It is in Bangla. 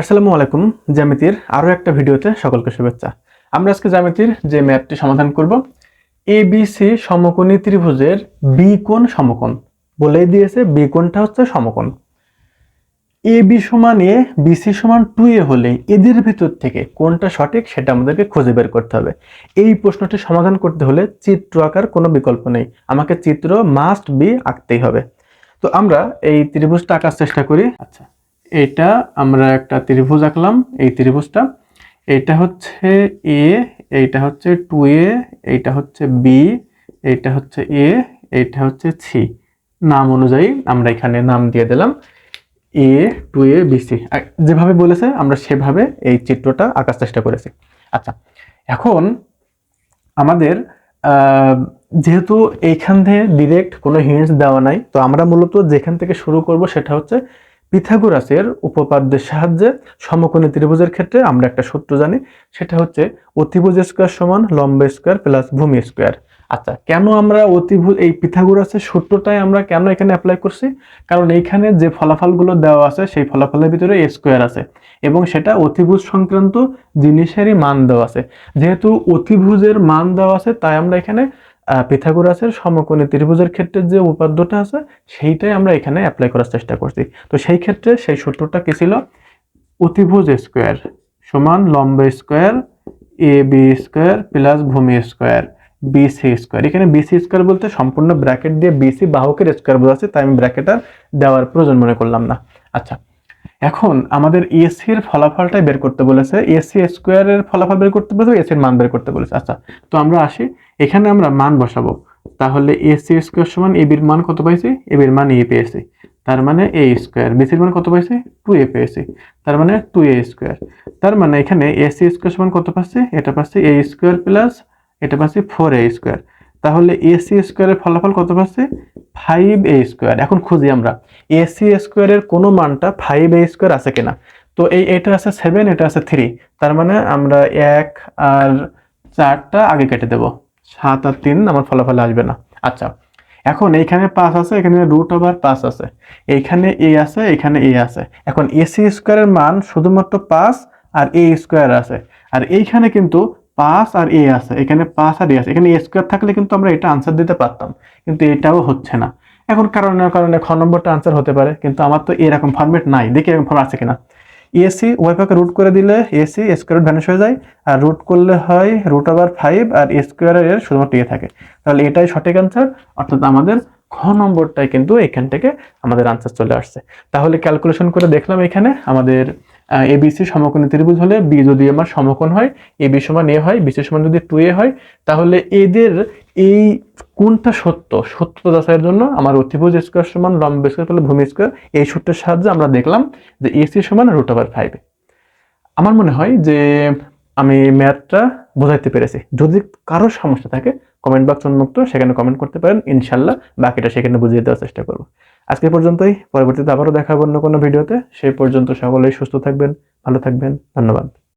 আসসালামু আলাইকুম, জ্যামিতির আরও একটা ভিডিওতে সকলকে শুভেচ্ছা। আমরা আজকে জ্যামিতির যে ম্যাপটি সমাধান করব এ বি সি সমকোণী ত্রিভুজের বি কোণ সমকোণ। বলেই দিয়েছে বি কোণটা হচ্ছে সমকোণ। এ বি সমান এ বিসি সমান টু এ হলে এদের ভিতর থেকে কোনটা সঠিক সেটা আমাদেরকে খুঁজে বের করতে হবে। এই প্রশ্নটি সমাধান করতে হলে চিত্র আঁকার কোনো বিকল্প নেই। আমাকে চিত্র মাস্ট বি আঁকতেই হবে। তো আমরা এই ত্রিভুজটা আঁকার চেষ্টা করি। আচ্ছা। এটা আমরা একটা ত্রিভুজ আঁকলাম, এই ত্রিভুজটা। এটা হচ্ছে এ এইটা হচ্ছে টু এ এইটা হচ্ছে বি এইটা হচ্ছে এ এইটা হচ্ছে সি নাম অনুযায়ী আমরা এখানে নাম দিয়ে দিলাম এ টু এ বিসি যেভাবে বলেছে, আমরা সেভাবে এই চিত্রটা আঁকার চেষ্টা করেছি। আচ্ছা এখন আমাদের যেহেতু এইখান থেকে ডিরেক্ট কোনো হিন্টস দেওয়া নাই, তো আমরা মূলত যেখান থেকে শুরু করব সেটা হচ্ছে পিথাগোরাসের উপপাদ্যের সাহায্যে সমকোণী ত্রিভুজের ক্ষেত্রে আমরা একটা সূত্র জানি, সেটা হচ্ছে অতিভুজ স্কোয়ার সমান লম্ব স্কোয়ার প্লাস ভূমি স্কোয়ার। আচ্ছা কেন আমরা অতিভুজ, এই পিথাগোরাসের সূত্রটাই আমরা কেন এখানে অ্যাপ্লাই করছি? কারণ এইখানে যে ফলাফলগুলো দেওয়া আছে, সেই ফলাফলের ভিতরে এ স্কোয়ার আছে এবং সেটা অতিভুজ সংক্রান্ত জিনিসেরই মান দেওয়া আছে। যেহেতু অতিভুজের মান দেওয়া আছে, তাই আমরা এখানে পিথাগোরাসের সমকোণী ত্রিভুজের ক্ষেত্রে যে উপাদ্যটা আছে, সেইটাই আমরা এখানে অ্যাপ্লাই করার চেষ্টা করছি। তো সেই ক্ষেত্রে সেই সূত্রটা কি ছিল? অতিভুজ স্কোয়ার সমান লম্ব square A B square plus ভূমি স্কোয়ার বিসি স্কোয়ার এখানে বিসি স্কোয়ার বলতে সম্পূর্ণ ব্র্যাকেট দিয়ে বিসি বাহকের স্কোয়ার বোঝাচ্ছে, তাই আমি ব্র্যাকেট আর দেওয়ার প্রয়োজন মনে করলাম না। আচ্ছা এখন আমাদের এসির ফলাফলটাই বের করতে বলেছে। এসি স্কোয়ারের ফলাফল বের করতে বলেছে এসির মান বের করতে বলেছে। আচ্ছা তো আমরা আসি। এখানে আমরা মান বসাবো। তাহলে এসি স্কোয়ার সমান এবির মান কত পাইছি? এবির মান এ পেয়েছি। তার মানে এ স্কোয়ার বিসির মান কত পাইছি? টু এ পেয়েছি। তার মানে টু এ স্কোয়ার তার মানে এখানে এসি স্কোয়ার সমান কত পাচ্ছি? এটা পাচ্ছি এ স্কোয়ার প্লাস এটা পাচ্ছি ফোর এ স্কোয়ার তাহলে এসি স্কোয়ারের ফলাফল কত পাচ্ছি? ফাইভ এ স্কোয়ার এখন খুঁজি আমরা। এসি স্কোয়ারের কোনো মানটা ফাইভ এ স্কোয়ার আছে কিনা? তো এই এটা আছে সেভেন এটা আছে থ্রি তার মানে আমরা এক আর চারটা আগে কেটে দেব। সাত আর তিন, আমার ফলাফলে আসবে না। আচ্ছা এখন এইখানে পাঁচ আছে, এখানে রুট ওভার পাঁচ আছে। এইখানে এ আছে, এখানে এ আছে। এখন এসি স্কোয়ারের মান শুধুমাত্র পাঁচ আর এ স্কোয়ার আছে। আর এইখানে কিন্তু পাঁচ আর এ আছে, এখানে পাঁচ আর এ আছে। এখানে এ স্কোয়ার থাকলে কিন্তু আমরা এটা আনসার দিতে পারতাম, কিন্তু এটাও হচ্ছে না। এখন কারণের কারণে খ নম্বরটা আনসার হতে পারে, কিন্তু আমার তো এরকম ফর্মেট নাই। দেখি এরকম ফর্ম আছে কিনা। এসি ওয়াইফাকে রুট করে দিলে এসি স্কোয়ার ভ্যানিশ হয়ে যায়, আর রুট করলে হয় রুট ওভার ফাইভ আর স্কোয়ারের শুধুমাত্র এ থাকে। তাহলে এটাই সঠিক আনসার অর্থাৎ আমাদের খ নম্বরটাই কিন্তু এখান থেকে আমাদের আনসার চলে আসছে। তাহলে ক্যালকুলেশন করে দেখলাম এখানে আমাদের এবিসি সমকোণী ত্রিভুজ হলে বি যদি আমার সমকোণ হয় এ বি সমান এ হয় বিসি সমান যদি টু এ হয়, তাহলে এদের এই কোনটা সত্য সত্য যাচাইয়ের জন্য আমার অতিভুজ স্কোয়ার সমান, লম্ব স্কোয়ার পেলে ভূমি স্কোয়ার এই সূত্রের সাহায্যে আমরা দেখলাম যে এসি সমান রুট ওভার ফাইভ আমার মনে হয় যে আমি ম্যাথটা বোঝাইতে পেরেছি। যদি কারও সমস্যা থাকে কমেন্ট বক্স উন্মুক্ত, সেখানে কমেন্ট করতে পারেন, ইনশাল্লাহ বাকিটা সেখানে বুঝিয়ে দেওয়ার চেষ্টা করব। আজকে পর্যন্তই। পরবর্তীতে আবারও দেখা অন্য কোনো ভিডিওতে। সেই পর্যন্ত সকলেই সুস্থ থাকবেন, ভালো থাকবেন। ধন্যবাদ।